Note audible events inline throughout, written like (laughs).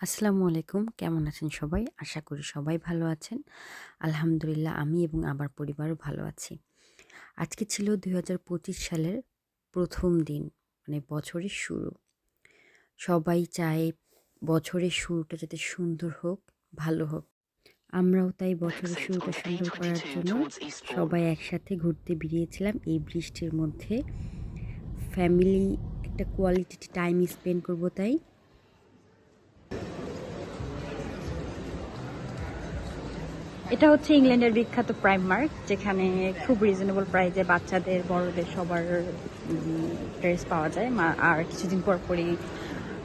আসসালামু আলাইকুম। কেমন আছেন সবাই? আশা করি সবাই ভালো আছেন। আলহামদুলিল্লাহ আমি এবং আমার পরিবারও ভালো আছি। আজকে ছিল দু হাজার পঁচিশ সালের প্রথম দিন মানে বছরের শুরু। সবাই চায় বছরের শুরুটা যাতে সুন্দর হোক ভালো হোক। আমরাও তাই বছরের শুরুটা সুন্দর করার জন্য সবাই একসাথে ঘুরতে বেরিয়েছিলাম। এই বৃষ্টির মধ্যে ফ্যামিলি একটা কোয়ালিটি টাইম স্পেন্ড করব তাই। এটা হচ্ছে ইংল্যান্ডের বিখ্যাত প্রাইমার্ক যেখানে খুব রিজনেবল প্রাইসে বাচ্চাদের, বড়দের সবার ড্রেস পাওয়া যায়। আর কিছুদিন পর পরই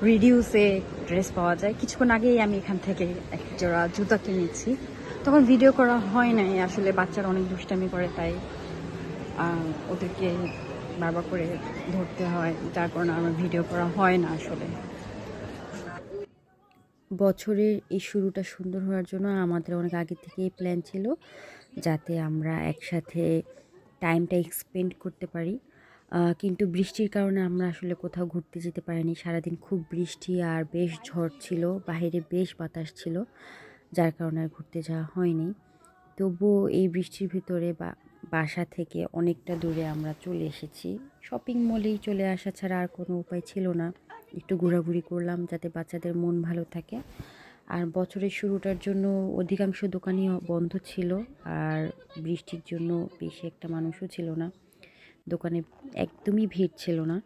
রিডিউসে ড্রেস পাওয়া যায়। কিছুক্ষণ আগেই আমি এখান থেকে এক জোড়া জুতা কিনেছি। তখন ভিডিও করা হয় নাই, আসলে বাচ্চারা অনেক দুষ্টামি করে, তাই ওদেরকে বারবার করে ধরতে হয়। যার কারণে আমার ভিডিও করা হয় না আসলে। বছরের এই শুরুটা সুন্দর হওয়ার জন্য আমাদের অনেক আগে থেকেই প্ল্যান ছিল যাতে আমরা একসাথে টাইমটা এক্সপেন্ড করতে পারি। কিন্তু বৃষ্টির কারণে আমরা আসলে কোথাও ঘুরতে যেতে পারিনি। সারাদিন খুব বৃষ্টি আর বেশ ঝড় ছিল, বাইরে বেশ বাতাস ছিল, যার কারণে আর ঘুরতে যাওয়া হয়নি। তবুও এই বৃষ্টির ভিতরে বা, বাসা থেকে অনেকটা দূরে আমরা চলে এসেছি। শপিং মলেই চলে আসা ছাড়া আর কোনো উপায় ছিল না। একটু ঘোরাঘুরি করলাম যাতে বাচ্চাদের মন ভালো থাকে। আর বছরের শুরুটার জন্য অধিকাংশ দোকানই বন্ধ ছিল আর বৃষ্টির জন্য বেশি একটা মানুষও ছিল না। দোকানে একদমই ভিড় ছিল না।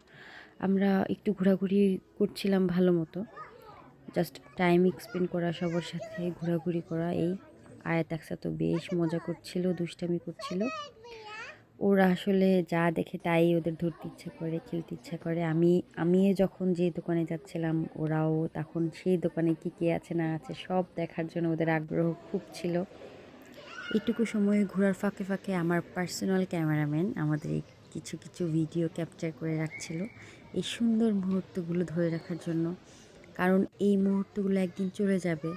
আমরা একটু ঘোরাঘুরি করছিলাম ভালো মতো। জাস্ট টাইম এক্সপেন্ড করা, সবার সাথে ঘোরাঘুরি করা, এই আয়াত একসাথে বেশ মজা করছিল, দুষ্টামি করছিল। ওরা আসলে যা দেখে তাই ওদের ধরতে ইচ্ছা করে, খেলতে ইচ্ছা করে। আমি আমি যখন যে দোকানে যাচ্ছিলাম, ওরাও তখন সেই দোকানে কী কী আছে, না আছে, সব দেখার জন্য ওদের আগ্রহ খুব ছিল। এইটুকু সময়ে ঘোরার ফাঁকে ফাঁকে আমার পার্সোনাল ক্যামেরাম্যান আমাদের কিছু কিছু ভিডিও ক্যাপচার করে রাখছিল এই সুন্দর মুহূর্তগুলো ধরে রাখার জন্য। কারণ এই মুহূর্তগুলো একদিন চলে যাবে।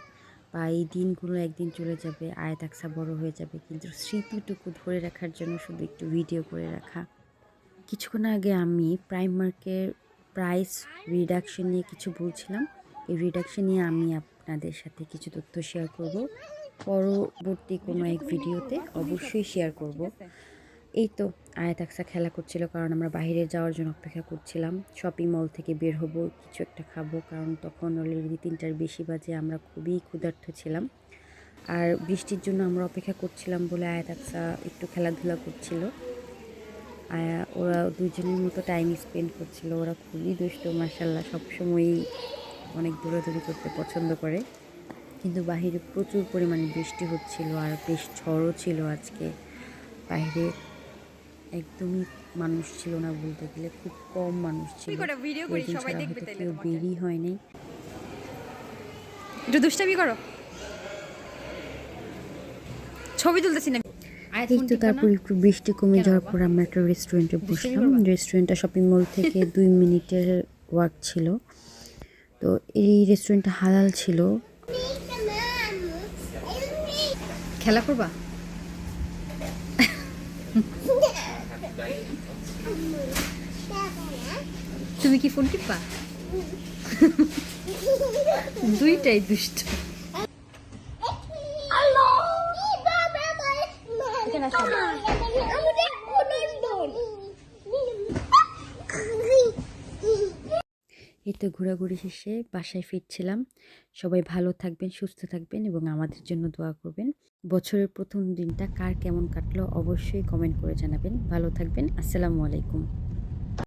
বা এই দিনগুলো একদিন চলে যাবে, আয়াত আকসা বড় হয়ে যাবে। কিন্তু স্মৃতিটুকু ধরে রাখার জন্য শুধু একটু ভিডিও করে রাখা। কিছুক্ষণ আগে আমি প্রাইমার্কের প্রাইস রিডাকশন নিয়ে কিছু বলছিলাম। এই রিডাকশন নিয়ে আমি আপনাদের সাথে কিছু তথ্য শেয়ার করব। পরবর্তী কোনো এক ভিডিওতে অবশ্যই শেয়ার করব। এই তো আয়াত আকসা খেলা করছিল কারণ আমরা বাইরে যাওয়ার জন্য অপেক্ষা করছিলাম। শপিং মল থেকে বের হব, কিছু একটা খাব, কারণ তখন অলরেডি তিনটার বেশি বাজে, আমরা খুবই ক্ষুধার্ত ছিলাম। আর বৃষ্টির জন্য আমরা অপেক্ষা করছিলাম বলে আয়াত আকসা একটু খেলাধুলা করছিল। আয়া, ওরা দুজনের মতো টাইম স্পেন্ড করছিল, ওরা খুবই দুষ্ট মার্শাল্লাহ সবসময়ই অনেক দৌড়াদৌড়ি করতে পছন্দ করে। কিন্তু বাহিরে প্রচুর পরিমাণে বৃষ্টি হচ্ছিল আর বেশ ঝড়ও ছিল আজকে। বাইরে একদমই মানুষ ছিল না বলতে গেলে খুব কম মানুষ ছিল। কেউ তোমাকে। বেরই হয় নাই। একটু দুষ্টামি করো। ছবি তুলতেছি না। তারপর একটু বৃষ্টি কমে যাওয়ার পর আমরা একটা রেস্টুরেন্টে বসলাম। রেস্টুরেন্টটা শপিং মল থেকে (laughs) দুই মিনিটের ওয়াক ছিল। তো এই রেস্টুরেন্টটা হালাল ছিল। খেলা করবা? (laughs) (laughs) তুমি কি ফোন টিপা দুইটাই দুষ্ট। এই তো ঘোরাঘুরি শেষে বাসায় ফিরছিলাম। সবাই ভালো থাকবেন, সুস্থ থাকবেন এবং আমাদের জন্য দোয়া করবেন। বছরের প্রথম দিনটা কার কেমন কাটলো অবশ্যই কমেন্ট করে জানাবেন। ভালো থাকবেন, আসসালামু আলাইকুম।